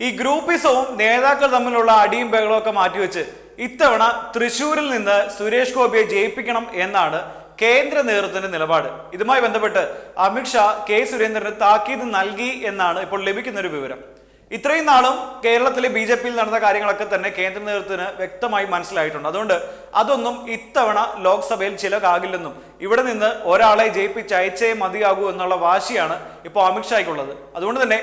ഈ ഗ്രൂപ്പിസവും നേതാക്കൾ തമ്മിലുള്ള അടിയും ബഹളവും ഒക്കെ മാറ്റിവെച്ച് ഇത്തവണ തൃശൂരിൽ നിന്ന് സുരേഷ് ഗോപിയെ ജയിപ്പിക്കണം എന്നാണ് കേന്ദ്ര നേതൃത്വത്തിന്റെ നിലപാട്. ഇതുമായി ബന്ധപ്പെട്ട് അമിത്ഷാ കെ സുരേന്ദ്രന് താക്കീത് നൽകി എന്നാണ് ഇപ്പോൾ ലഭിക്കുന്ന ഒരു വിവരം. ഇത്രയും നാളും കേരളത്തിലെ ബി ജെ പിയിൽ നടന്ന കാര്യങ്ങളൊക്കെ തന്നെ കേന്ദ്ര നേതൃത്വത്തിന് വ്യക്തമായി മനസ്സിലായിട്ടുണ്ട്. അതുകൊണ്ട് അതൊന്നും ഇത്തവണ ലോക്സഭയിൽ ചിലകാകില്ലെന്നും ഇവിടെ നിന്ന് ഒരാളെ ജയിപ്പിച്ച് അയച്ചേ മതിയാകൂ എന്നുള്ള വാശിയാണ് ഇപ്പോൾ അമിത്ഷായ്ക്കുള്ളത് അതുകൊണ്ട് തന്നെ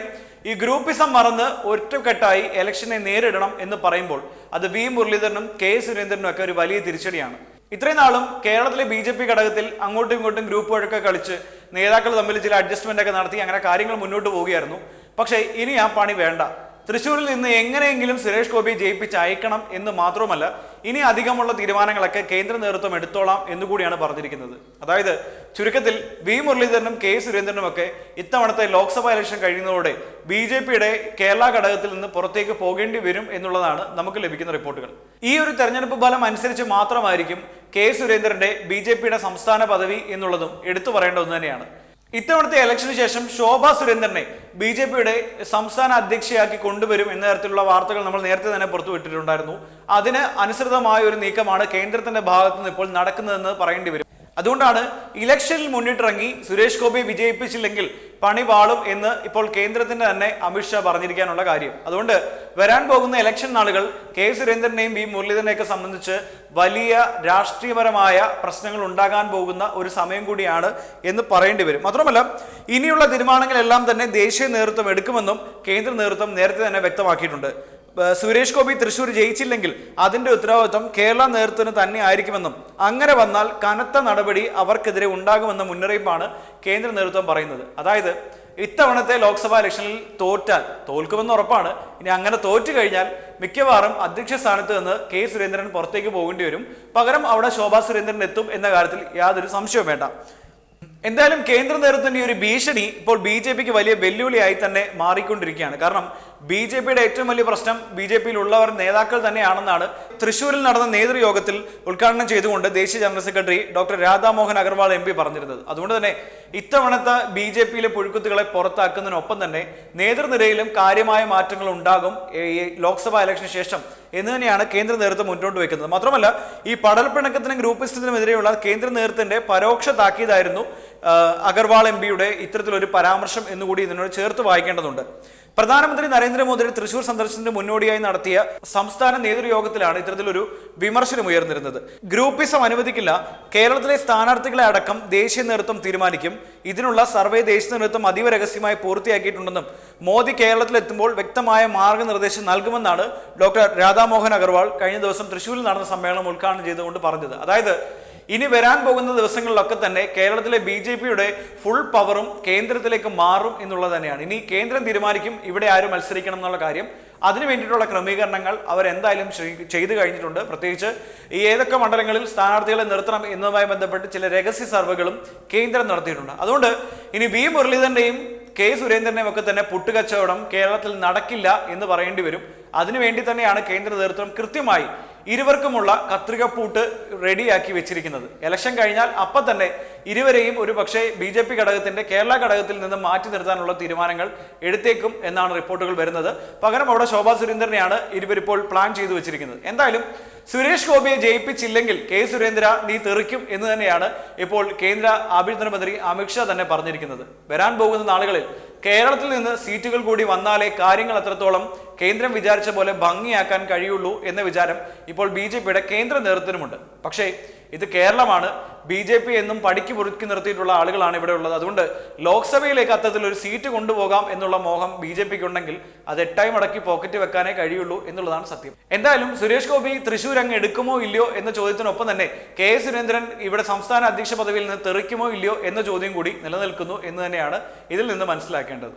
ഈ ഗ്രൂപ്പിസം മറന്ന് ഒറ്റക്കെട്ടായി ഇലക്ഷനെ നേരിടണം എന്ന് പറയുമ്പോൾ അത് വി മുരളീധരനും കെ സുരേന്ദ്രനും ഒക്കെ ഒരു വലിയ തിരിച്ചടിയാണ്. ഇത്രയും നാളും കേരളത്തിലെ ബി ജെ പി ഘടകത്തിൽ അങ്ങോട്ടും ഇങ്ങോട്ടും ഗ്രൂപ്പ് വഴക്കൊക്കെ കളിച്ച് നേതാക്കൾ തമ്മിൽ ചില അഡ്ജസ്റ്റ്മെന്റ് ഒക്കെ നടത്തി അങ്ങനെ കാര്യങ്ങൾ മുന്നോട്ട് പോവുകയായിരുന്നു. പക്ഷേ ഇനി ആ പണി വേണ്ട. തൃശ്ശൂരിൽ നിന്ന് എങ്ങനെയെങ്കിലും സുരേഷ് ഗോപിയെ ജയിപ്പിച്ച് അയക്കണം എന്ന് മാത്രമല്ല ഇനി അധികമുള്ള തീരുമാനങ്ങളൊക്കെ കേന്ദ്ര നേതൃത്വം എടുത്തോളാം എന്നുകൂടിയാണ് പറഞ്ഞിരിക്കുന്നത്. അതായത് ചുരുക്കത്തിൽ വി മുരളീധരനും കെ സുരേന്ദ്രനും ഒക്കെ ഇത്തവണത്തെ ലോക്സഭാ ഇലക്ഷൻ കഴിയുന്നതോടെ ബി ജെ പിയുടെ കേരള ഘടകത്തിൽ നിന്ന് പുറത്തേക്ക് പോകേണ്ടി വരും എന്നുള്ളതാണ് നമുക്ക് ലഭിക്കുന്ന റിപ്പോർട്ടുകൾ. ഈ ഒരു തെരഞ്ഞെടുപ്പ് ഫലം അനുസരിച്ച് മാത്രമായിരിക്കും കെ സുരേന്ദ്രന്റെ ബി സംസ്ഥാന പദവി എന്നുള്ളതും എടുത്തു പറയേണ്ട ഒന്ന് തന്നെയാണ്. ഇത്തവണത്തെ ഇലക്ഷന് ശേഷം ശോഭ സുരേന്ദ്രനെ ബി ജെ പിയുടെ സംസ്ഥാന അധ്യക്ഷയാക്കി കൊണ്ടുവരും എന്ന തരത്തിലുള്ള വാർത്തകൾ നമ്മൾ നേരത്തെ തന്നെ പുറത്തുവിട്ടിട്ടുണ്ടായിരുന്നു അതിന് അനുസൃതമായ ഒരു നീക്കമാണ് കേന്ദ്രത്തിന്റെ ഭാഗത്തുനിന്ന് ഇപ്പോൾ നടക്കുന്നതെന്ന് പറയേണ്ടി വരും. അതുകൊണ്ടാണ് ഇലക്ഷനിൽ മുന്നിട്ടിറങ്ങി സുരേഷ് ഗോപി വിജയിപ്പിച്ചില്ലെങ്കിൽ പണി വാളും എന്ന് ഇപ്പോൾ കേന്ദ്രത്തിന്റെ തന്നെ അമിത്ഷാ പറഞ്ഞിരിക്കാനുള്ള കാര്യം. അതുകൊണ്ട് വരാൻ പോകുന്ന ഇലക്ഷൻ നാളുകൾ കെ സുരേന്ദ്രനെയും വി മുരളീധരനെയൊക്കെ സംബന്ധിച്ച് വലിയ രാഷ്ട്രീയപരമായ പ്രശ്നങ്ങൾ ഉണ്ടാകാൻ പോകുന്ന ഒരു സമയം കൂടിയാണ് എന്ന് പറയേണ്ടി വരും. മാത്രമല്ല ഇനിയുള്ള തീരുമാനങ്ങളെല്ലാം തന്നെ ദേശീയ നേതൃത്വം എടുക്കുമെന്നും കേന്ദ്ര നേതൃത്വം നേരത്തെ തന്നെ വ്യക്തമാക്കിയിട്ടുണ്ട്. സുരേഷ് ഗോപി തൃശൂർ ജയിച്ചില്ലെങ്കിൽ അതിന്റെ ഉത്തരവാദിത്വം കേരള നേതൃത്വത്തിന് തന്നെ ആയിരിക്കുമെന്നും അങ്ങനെ വന്നാൽ കനത്ത നടപടി അവർക്കെതിരെ ഉണ്ടാകുമെന്ന മുന്നറിയിപ്പാണ് കേന്ദ്ര നേതൃത്വം പറയുന്നത്. അതായത് ഇത്തവണത്തെ ലോക്സഭാ ഇലക്ഷനിൽ തോറ്റാൽ തോൽക്കുമെന്ന് ഉറപ്പാണ്. ഇനി അങ്ങനെ തോറ്റു കഴിഞ്ഞാൽ മിക്കവാറും അധ്യക്ഷ സ്ഥാനത്ത് നിന്ന് കെ സുരേന്ദ്രൻ പുറത്തേക്ക് പോകേണ്ടി വരും. പകരം അവിടെ ശോഭാ സുരേന്ദ്രൻ എത്തും എന്ന കാര്യത്തിൽ യാതൊരു സംശയവും വേണ്ട. എന്തായാലും കേന്ദ്ര നേതൃത്വത്തിന്റെ ഒരു ഭീഷണി ഇപ്പോൾ ബി ജെ പിക്ക് വലിയ വെല്ലുവിളിയായി തന്നെ മാറിക്കൊണ്ടിരിക്കുകയാണ്. കാരണം ബി ജെ പിയുടെ ഏറ്റവും വലിയ പ്രശ്നം ബി ജെ പിയിൽ ഉള്ളവർ നേതാക്കൾ തന്നെയാണെന്നാണ് തൃശൂരിൽ നടന്ന നേതൃയോഗത്തിൽ ഉദ്ഘാടനം ചെയ്തുകൊണ്ട് ദേശീയ general secretary doctor Radha Mohan Agarwal M P പറഞ്ഞിരുന്നത്. അതുകൊണ്ട് തന്നെ ഇത്തവണത്തെ ബി ജെ പിയിലെ പുഴുക്കുത്തുകളെ പുറത്താക്കുന്നതിനൊപ്പം തന്നെ നേതൃനിരയിലും കാര്യമായ മാറ്റങ്ങൾ ഉണ്ടാകും ഈ ലോക്സഭാ ഇലക്ഷന് ശേഷം എന്ന് തന്നെയാണ് കേന്ദ്ര നേതൃത്വം മുന്നോട്ട് വെക്കുന്നത് മാത്രമല്ല ഈ പടൽപ്പിണക്കത്തിനും ഗ്രൂപ്പിസത്തിനുമെതിരെയുള്ള കേന്ദ്ര നേതൃത്വത്തിന്റെ പരോക്ഷ താക്കീതായിരുന്നു അഗർവാൾ എം പിയുടെ ഇത്തരത്തിലൊരു പരാമർശം എന്നുകൂടി ഇതിനോട് ചേർത്ത് വായിക്കേണ്ടതുണ്ട്. പ്രധാനമന്ത്രി നരേന്ദ്രമോദിയുടെ തൃശൂർ സന്ദർശനത്തിന് മുന്നോടിയായി നടത്തിയ സംസ്ഥാന നേതൃയോഗത്തിലാണ് ഇത്തരത്തിലൊരു വിമർശനം ഉയർന്നിരുന്നത്. ഗ്രൂപ്പിസം അനുവദിക്കില്ല. കേരളത്തിലെ സ്ഥാനാർത്ഥികളെ അടക്കം ദേശീയ നേതൃത്വം തീരുമാനിക്കും. ഇതിനുള്ള സർവേ ദേശീയ നേതൃത്വം അതീവ രഹസ്യമായി പൂർത്തിയാക്കിയിട്ടുണ്ടെന്നും മോദി കേരളത്തിലെത്തുമ്പോൾ വ്യക്തമായ മാർഗനിർദ്ദേശം നൽകുമെന്നാണ് ഡോക്ടർ രാധാമോഹൻ അഗർവാൾ കഴിഞ്ഞ ദിവസം തൃശൂരിൽ നടന്ന സമ്മേളനം ഉദ്ഘാടനം ചെയ്തുകൊണ്ട് പറഞ്ഞത്. അതായത് ഇനി വരാൻ പോകുന്ന ദിവസങ്ങളിലൊക്കെ തന്നെ കേരളത്തിലെ ബി ജെ പിയുടെ ഫുൾ പവറും കേന്ദ്രത്തിലേക്ക് മാറും എന്നുള്ളത് തന്നെയാണ്. ഇനി കേന്ദ്രം തീരുമാനിക്കും ഇവിടെ ആരും മത്സരിക്കണം എന്നുള്ള കാര്യം. അതിനു വേണ്ടിയിട്ടുള്ള ക്രമീകരണങ്ങൾ അവരെന്തായാലും ചെയ്തു കഴിഞ്ഞിട്ടുണ്ട്. പ്രത്യേകിച്ച് ഈ ഏതൊക്കെ മണ്ഡലങ്ങളിൽ സ്ഥാനാർത്ഥികളെ നിർത്തണം എന്നതുമായി ബന്ധപ്പെട്ട് ചില രഹസ്യ സർവേകളും കേന്ദ്രം നടത്തിയിട്ടുണ്ട്. അതുകൊണ്ട് ഇനി വി മുരളീധരന്റെയും കെ സുരേന്ദ്രനെയും ഒക്കെ തന്നെ പുട്ടുകച്ചവടം കേരളത്തിൽ നടക്കില്ല എന്ന് പറയേണ്ടി വരും. അതിനുവേണ്ടി തന്നെയാണ് കേന്ദ്ര നേതൃത്വം കൃത്യമായി ഇരുവർക്കുമുള്ള കത്രികപ്പൂട്ട് റെഡിയാക്കി വെച്ചിരിക്കുന്നത്. ഇലക്ഷൻ കഴിഞ്ഞാൽ അപ്പം തന്നെ ഇരുവരെയും ഒരു പക്ഷേ ബി ജെ പി ഘടകത്തിന്റെ കേരള ഘടകത്തിൽ നിന്ന് മാറ്റി നിർത്താനുള്ള തീരുമാനങ്ങൾ എടുത്തേക്കും എന്നാണ് റിപ്പോർട്ടുകൾ വരുന്നത്. പകരം അവിടെ ശോഭാ സുരേന്ദ്രനെയാണ് ഇരുവരിപ്പോൾ പ്ലാൻ ചെയ്തു വെച്ചിരിക്കുന്നത്. എന്തായാലും സുരേഷ് ഗോപിയെ ജയിപ്പിച്ചില്ലെങ്കിൽ കെ സുരേന്ദ്ര നീ തെറിക്കും എന്ന് തന്നെയാണ് ഇപ്പോൾ കേന്ദ്ര ആഭ്യന്തര മന്ത്രി അമിത്ഷാ തന്നെ പറഞ്ഞിരിക്കുന്നത്. വരാൻ പോകുന്ന നാളുകളിൽ കേരളത്തിൽ നിന്ന് സീറ്റുകൾ കൂടി വന്നാലേ കാര്യങ്ങൾ അത്രത്തോളം കേന്ദ്രം വിചാരിച്ച പോലെ ഭംഗിയാക്കാൻ കഴിയുള്ളൂ എന്ന വിചാരം ഇപ്പോൾ ബി ജെ പിയുടെ കേന്ദ്ര നേതൃത്വത്തിനുമുണ്ട്. പക്ഷേ ഇത് കേരളമാണ്. ബി ജെ പി എന്നും പടിക്ക് പൊറുക്കി നിർത്തിയിട്ടുള്ള ആളുകളാണ് ഇവിടെ ഉള്ളത്. അതുകൊണ്ട് ലോക്സഭയിലേക്ക് അത്തരത്തിൽ ഒരു സീറ്റ് കൊണ്ടുപോകാം എന്നുള്ള മോഹം ബി ജെ പിക്ക് ഉണ്ടെങ്കിൽ അത് എട്ടായി മടക്കി പോക്കറ്റ് വെക്കാനേ കഴിയുള്ളൂ എന്നുള്ളതാണ് സത്യം. എന്തായാലും സുരേഷ് ഗോപി തൃശൂർ അങ്ങ് എടുക്കുമോ ഇല്ലയോ എന്ന ചോദ്യത്തിനൊപ്പം തന്നെ കെ സുരേന്ദ്രൻ ഇവിടെ സംസ്ഥാന അധ്യക്ഷ പദവിയിൽ നിന്ന് തെറിക്കുമോ ഇല്ലയോ എന്ന ചോദ്യം കൂടി നിലനിൽക്കുന്നു എന്ന് തന്നെയാണ് ഇതിൽ നിന്ന് മനസ്സിലാക്കേണ്ടത്.